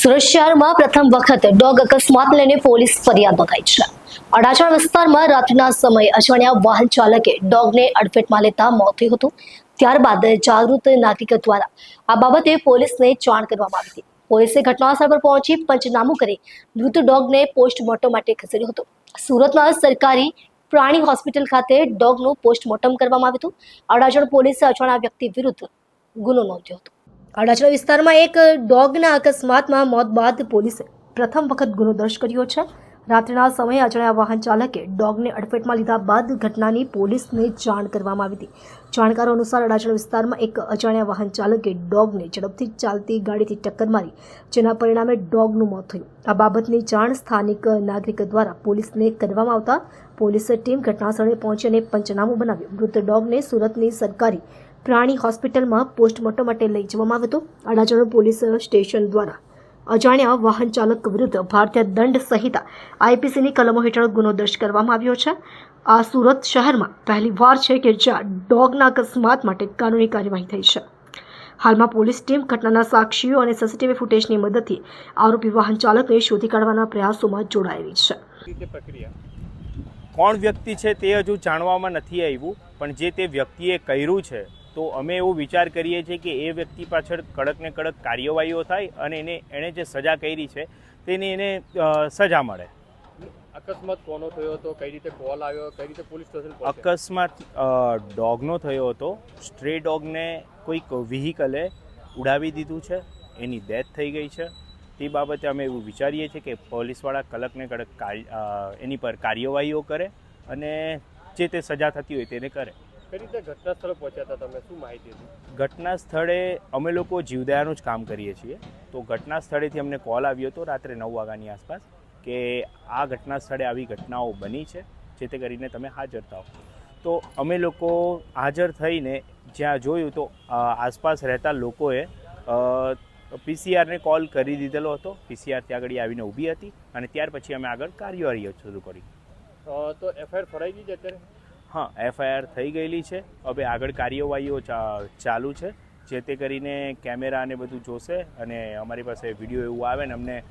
સુરત શહેરમાં પ્રથમ વખત ડોગ અકસ્માત લઈને પોલીસ ફરિયાદ નોંધાઈ છે. અડાજણ વિસ્તારમાં રાત્રિના સમયે અજાણ્યા વાહન ચાલકે ડોગને અડફેટમાં લેતા મોત થયું હતું. ત્યારબાદ જાગૃત નાગરિક દ્વારા આ બાબતે પોલીસને જાણ કરવામાં આવી હતી. પોલીસે ઘટનાસ્થળ પર પહોંચી પંચનામું કરી મૃત ડોગને પોસ્ટમોર્ટમ માટે ખસેડ્યો હતો. સુરતના સરકારી પ્રાણી હોસ્પિટલ ખાતે ડોગનું પોસ્ટમોર્ટમ કરવામાં આવ્યું હતું. અડાજણ પોલીસે અજાણ્યા વ્યક્તિ વિરુદ્ધ ગુનો નોંધ્યો હતો. અડાજણ વિસ્તારમાં એક ડોગના અકસ્માતમાં મોત બાદ પોલીસે પ્રથમ વખત ગુનો દર્જ કર્યો છે. રાત્રિના સમયે અજાણ્યા વાહન ચાલકે ડોગને અડફેટમાં લીધા બાદ ઘટનાની પોલીસને જાણ કરવામાં આવી હતી. જાણકારો અનુસાર અડાજણ વિસ્તારમાં એક અજાણ્યા વાહન ચાલકે ડોગને ઝડપથી ચાલતી ગાડીથી ટક્કર મારી, જેના પરિણામે ડોગનું મોત થયું. આ બાબતની જાણ સ્થાનિક નાગરિક દ્વારા પોલીસને કરવામાં આવતા પોલીસ ટીમ ઘટનાસ્થળે પહોંચી અને પંચનામું બનાવ્યું. મૃત ડોગને સુરતની સરકારી પ્રાણી હોસ્પિટલમાં પોસ્ટમોર્ટમ માટે લઈ જવામાં આવ્યો હતો. અડાજણ પોલીસ સ્ટેશન દ્વારા અજાણ્યા વાહન ચાલક વિરુદ્ધ ભારતીય દંડ સહિત આઈપીસીની કલમો હેઠળ ગુનો દર્જ કરવામાં આવ્યો છે. આ સુરત શહેરમાં પહેલી વાર છે કે જ્યાં ડોગના અકસ્માત માટે કાનૂની કાર્યવાહી થઈ છે. હાલમાં પોલીસ ટીમ ઘટનાના સાક્ષીઓ અને સીસીટીવી ફૂટેજની મદદથી આરોપી વાહન ચાલકને શોધી કાઢવાના પ્રયાસોમાં જોડાયેલી છે. કોણ વ્યક્તિ છે તે હજુ જાણવામાં નથી આવ્યું, પણ જે તે વ્યક્તિએ કર્યું છે તો અમે એવો વિચાર કરીએ છીએ કે એ વ્યક્તિ પાછળ કડક ને કડક કાર્યવાહીઓ થાય અને એને એણે જે સજા કરી છે તેની એને સજા મળે. અકસ્માત કોનો થયો હતો? કઈ રીતે કોલ આવ્યો? કઈ રીતે પોલીસ સ્ટેશન અકસ્માત ડોગનો થયો હતો. સ્ટ્રે ડોગને કોઈક વ્હીકલે ઉડાવી દીધું છે. એની ડેથ થઈ ગઈ છે. તે બાબતે અમે એવું વિચારીએ છીએ કે પોલીસવાળા કડક ને કડક એની પર કાર્યવાહીઓ કરે અને જે તે સજા થતી હોય તેને કરે. કઈ રીતે ઘટના સ્થળે પહોંચ્યા હતા તમે? શું માહિતી હતી? ઘટના સ્થળે અમે લોકો જીવદયાનું જ કામ કરીએ છીએ. તો ઘટના સ્થળેથી અમને કોલ આવ્યો હતો રાત્રે નવ વાગ્યાની આસપાસ કે આ ઘટના સ્થળે આવી ઘટનાઓ બની છે જે તે કરીને તમે હાજર થાઓ. તો અમે લોકો હાજર થઈને જ્યાં જોયું તો આસપાસ રહેતા લોકોએ પીસીઆરને કોલ કરી દીધેલો હતો. પીસીઆર ત્યાં આગળ આવીને ઊભી હતી અને ત્યાર પછી અમે આગળ કાર્યવાહી શરૂ કરી. તો એફઆઈઆર ફરાઈ ગઈ છે અત્યારે? હા એફઆઈઆર થઈ ગયેલી છે. હવે આગળ કાર્યવાહીઓ ચા- ચાલુ છે જે તે કરીને કેમેરા ને બધું જોશે અને અમારી પાસે વીડિયો એવું આવે ને અમને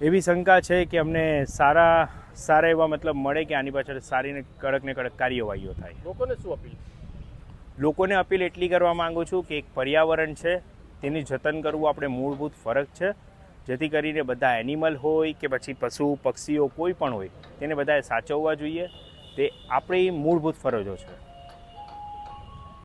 એવી શંકા છે કે અમને સારા સારા એવા મતલબ મળે કે આની પાછળ સારી ને કડક ને કડક કાર્યવાહીઓ થાય. લોકોને શું અપીલ? લોકોને અપીલ એટલી કરવા માંગુ છું કે એક પર્યાવરણ છે તેની જતન કરવું આપણે મૂળભૂત ફરક છે. જેથી કરીને બધા એનિમલ હોય કે પછી પશુ પક્ષીઓ કોઈ પણ હોય તેને બધાએ સાચવવા જોઈએ. તે આપણી મૂળભૂત ફરજો છે.